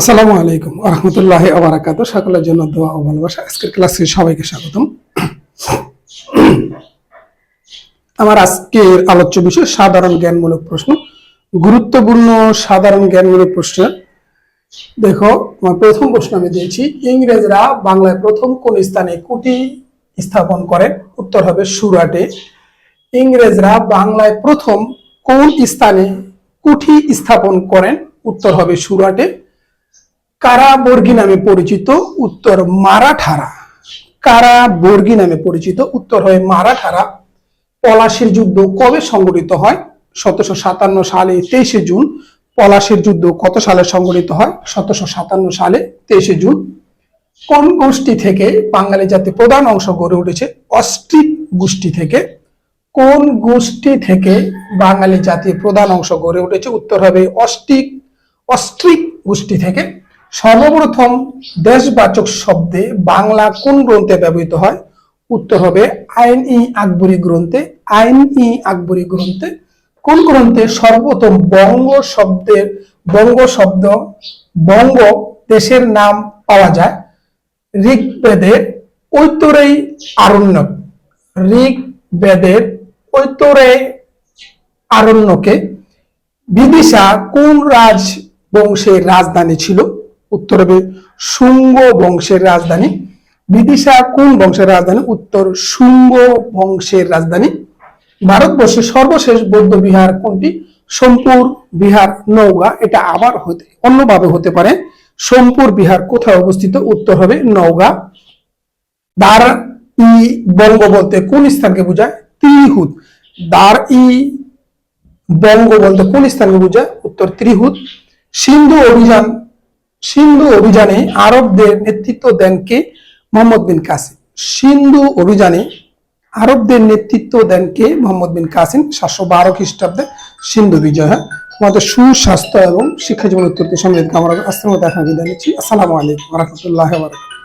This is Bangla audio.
আসসালামু আলাইকুম রহমতুল্লাহ আবরাকাত সকলের জন্য দোয়া ও ভালোবাসা। আজকের ক্লাসে সবাইকে স্বাগতম। আমার আজকের আলোচ্য বিষয় সাধারণ জ্ঞানমূলক প্রশ্ন। গুরুত্বপূর্ণ সাধারণ জ্ঞানমূলক প্রশ্ন। দেখো, আমার প্রথম প্রশ্ন আমি দিয়েছি, ইংরেজরা বাংলায় প্রথম কোন স্থানে কুটি স্থাপন করেন? উত্তর হবে সুরাটে। ইংরেজরা বাংলায় প্রথম কোন স্থানে কুঠি স্থাপন করেন? উত্তর হবে সুরাটে। কারাবর্গী নামে পরিচিত? উত্তর মারাঠারা। কারাবর্গী নামে পরিচিত? উত্তর হয় মারাঠারা। পলাশির যুদ্ধ কবে সংগঠিত হয়? সতেরোশো সাতান্ন সালে তেইশে জুন। পলাশির যুদ্ধ কত সালে সংগঠিত হয়? সতেরোশো সাতান্ন সালে তেইশে জুন। কোন গোষ্ঠী থেকে বাঙালি জাতি প্রধান অংশ গড়ে উঠেছে? অস্ট্রিক গোষ্ঠী থেকে। কোন গোষ্ঠী থেকে বাঙালি জাতির প্রধান অংশ গড়ে উঠেছে? উত্তর হবে অস্ট্রিক অস্ট্রিক গোষ্ঠী থেকে। সর্বপ্রথম দেশবাচক শব্দে বাংলা কোন গ্রন্থে ব্যবহৃত হয়? উত্তর হবে আইন ই আকবরী গ্রন্থে। আইন ই আকবরী গ্রন্থে। কোন গ্রন্থে সর্বপ্রথম বঙ্গ শব্দের বঙ্গ শব্দ, বঙ্গ দেশের নাম পাওয়া যায়? ঋগ্বেদের ঐতরেই আরণ্যক। ঋগ্বেদের ঐতরেয় আরণ্যকে বিদিশা কোন রাজ বংশের রাজধানী ছিল? উত্তর হবে শুঙ্গ বংশের রাজধানী। বিদিশা কোন বংশের রাজধানী? উত্তর শুঙ্গ বংশের রাজধানী। ভারতবর্ষের সর্বশেষ বৌদ্ধ বিহার কোনটি? সোমপুর বিহার নওগাঁ, এটা আবার হতে, অন্যভাবে হতে পারে। সোমপুর বিহার কোথায় অবস্থিত? উত্তর হবে নওগাঁ। দার ই বঙ্গ বলতে কোন স্থানকে বোঝায়? ত্রিহুত দার ই বঙ্গ বলতে কোন স্থানকে বোঝায়? উত্তর ত্রিহুত সিন্ধু অভিযান সিন্ধু অভিযানে আরবদের নেতৃত্ব দেন কে? মোহাম্মদ বিন কাসিম। সিন্ধু অভিযানে আরবদের নেতৃত্ব দেন কে? মোহাম্মদ বিন কাসিম, সাতশো বারো খ্রিস্টাব্দে সিন্ধু বিজয় হয়। তোমাদের সুস্বাস্থ্য এবং শিক্ষা জীবন উত্তর সমৃদ্ধ। আমরা আসতে দেখা বিদায় নিচ্ছি আসসালামু আলাইকুম। রহমতুল্লাহ বারকাত